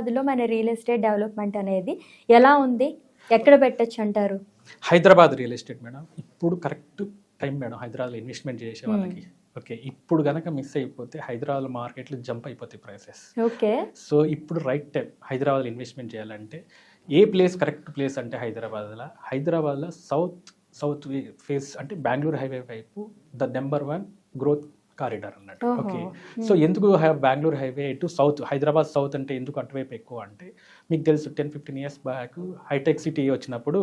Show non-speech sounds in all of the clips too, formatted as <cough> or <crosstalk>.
హైదరాబాద్లో మన real estate development అనేది ఎలా ఉంది? ఎక్కడ పెట్టచ్చు అంటారు? Hyderabad real estate madam. ఇప్పుడు కరెక్ట్ టైం మేడం. హైదరాబాద్లో ఇన్వెస్ట్మెంట్ చేసే వాళ్ళకి. ఓకే ఇప్పుడు కనుక మిస్ అయిపోతే హైదరాబాద్ మార్కెట్లు జంప్ అయిపోతాయి ప్రైసెస్ ఓకే. సో ఇప్పుడు రైట్ టైం హైదరాబాద్లో ఇన్వెస్ట్మెంట్ చేయాలంటే ఏ ప్లేస్ కరెక్ట్ ప్లేస్ అంటే హైదరాబాద్లో? హైదరాబాద్లో సౌత్ సౌత్ ఫేస్ అంటే బెంగళూరు హైవే వైపు the number one growth corridor అన్నట్టు. ఓకే. సో ఎందుకు Bengaluru highway to south Hyderabad south అంటే ఎందుకు అటువైపు ఎక్కువ అంటే మీకు తెలుసు ten fifteen years back hitech city వచ్చినప్పుడు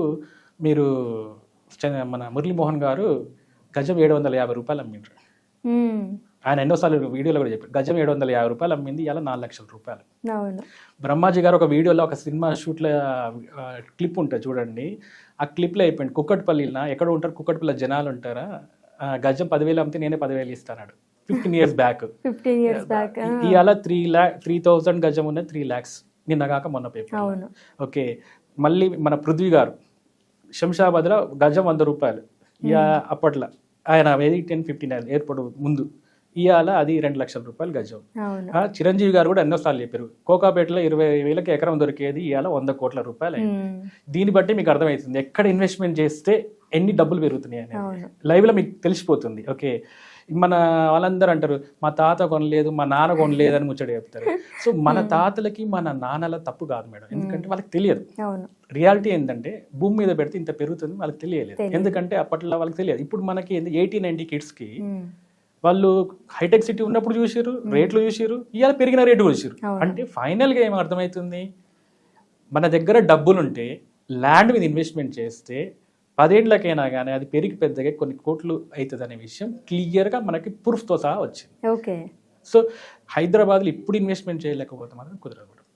మీరు మన మురళీమోహన్ గారు గజం ఏడు వందల యాభై రూపాయలు అమ్మిండ్రు. మ్మ్. ఆయన ఎన్నోసార్లు వీడియోలో కూడా చెప్పారు గజం ఏడు వందల యాభై రూపాయలు అమ్మింది ఇలా నాలుగు లక్షల రూపాయలు. బ్రహ్మాజీ గారు ఒక వీడియోలో ఒక సినిమా షూట్లో క్లిప్ ఉంటుంది చూడండి. ఆ క్లిప్లో అయిపోయింది కుక్కట్పల్లిన ఎక్కడ ఉంటారు కుక్కట్పల్లి జనాలు ఉంటారా? గజం పదివేలు అమ్మితే నేనే పదివేలు ఇస్తాడు fifteen years back fifteen years back ఇవాళ త్రీ ల్యాక్ త్రీ థౌజండ్ గజం ఉన్న త్రీ ల్యాక్స్ నిన్న కాక మొన్న పేపర్ ఓకే మళ్ళీ మన పృథ్వీ గారు శంషాబాద్లో గజం వంద రూపాయలు. ఇక అప్పట్లో. ఆయన ఏది టెన్ ఫిఫ్టీన్ ఎయిర్పోర్ట్ ముందు. ఇవాళ అది రెండు లక్షల రూపాయలు గజం. చిరంజీవి గారు కూడా ఎన్నోసార్లు చెప్పారు. కోకాపేటలో ఇరవై వేలకి ఎకరం దొరికేది ఇవాళ వంద కోట్ల రూపాయలు. దీన్ని బట్టి మీకు అర్థమవుతుంది. ఎక్కడ ఇన్వెస్ట్మెంట్ చేస్తే ఎన్ని డబ్బులు పెరుగుతున్నాయి అనేది. అవును. లైవ్లో మీకు తెలిసిపోతుంది. ఓకే. మన వాళ్ళందరూ అంటారు మా తాత కొనలేదు మా నాన్న కొనలేదు అని ముచ్చట చెప్తారు. సో మన <laughs> తాతలకి మన నాన్నల తప్పు కాదు మేడం. ఎందుకంటే వాళ్ళకి తెలియదు. రియాలిటీ ఏంటంటే భూమి మీద పెడితే ఇంత పెరుగుతుంది వాళ్ళకి తెలియలేదు. ఎందుకంటే అప్పట్లో వాళ్ళకి తెలియదు. ఇప్పుడు మనకి ఎయిటీ నైన్టీ కిడ్స్కి మ్మ్. వాళ్ళు హైటెక్ సిటీ ఉన్నప్పుడు చూసారు రేట్లు చూసారు ఇవాళ పెరిగిన రేటు చూసారు. అంటే ఫైనల్గా ఏం అర్థమవుతుంది మన దగ్గర డబ్బులుంటే ల్యాండ్ మీద ఇన్వెస్ట్మెంట్ చేస్తే పదేళ్ళకైనా కానీ అది పెరిగి పెద్దగా కొన్ని కోట్లు అవుతుంది అనే విషయం క్లియర్గా మనకి ప్రూఫ్తో సహా వచ్చింది. ఓకే. సో హైదరాబాద్లో ఇప్పుడు ఇన్వెస్ట్మెంట్ చేయలేకపోతే మాత్రం కుదరదు.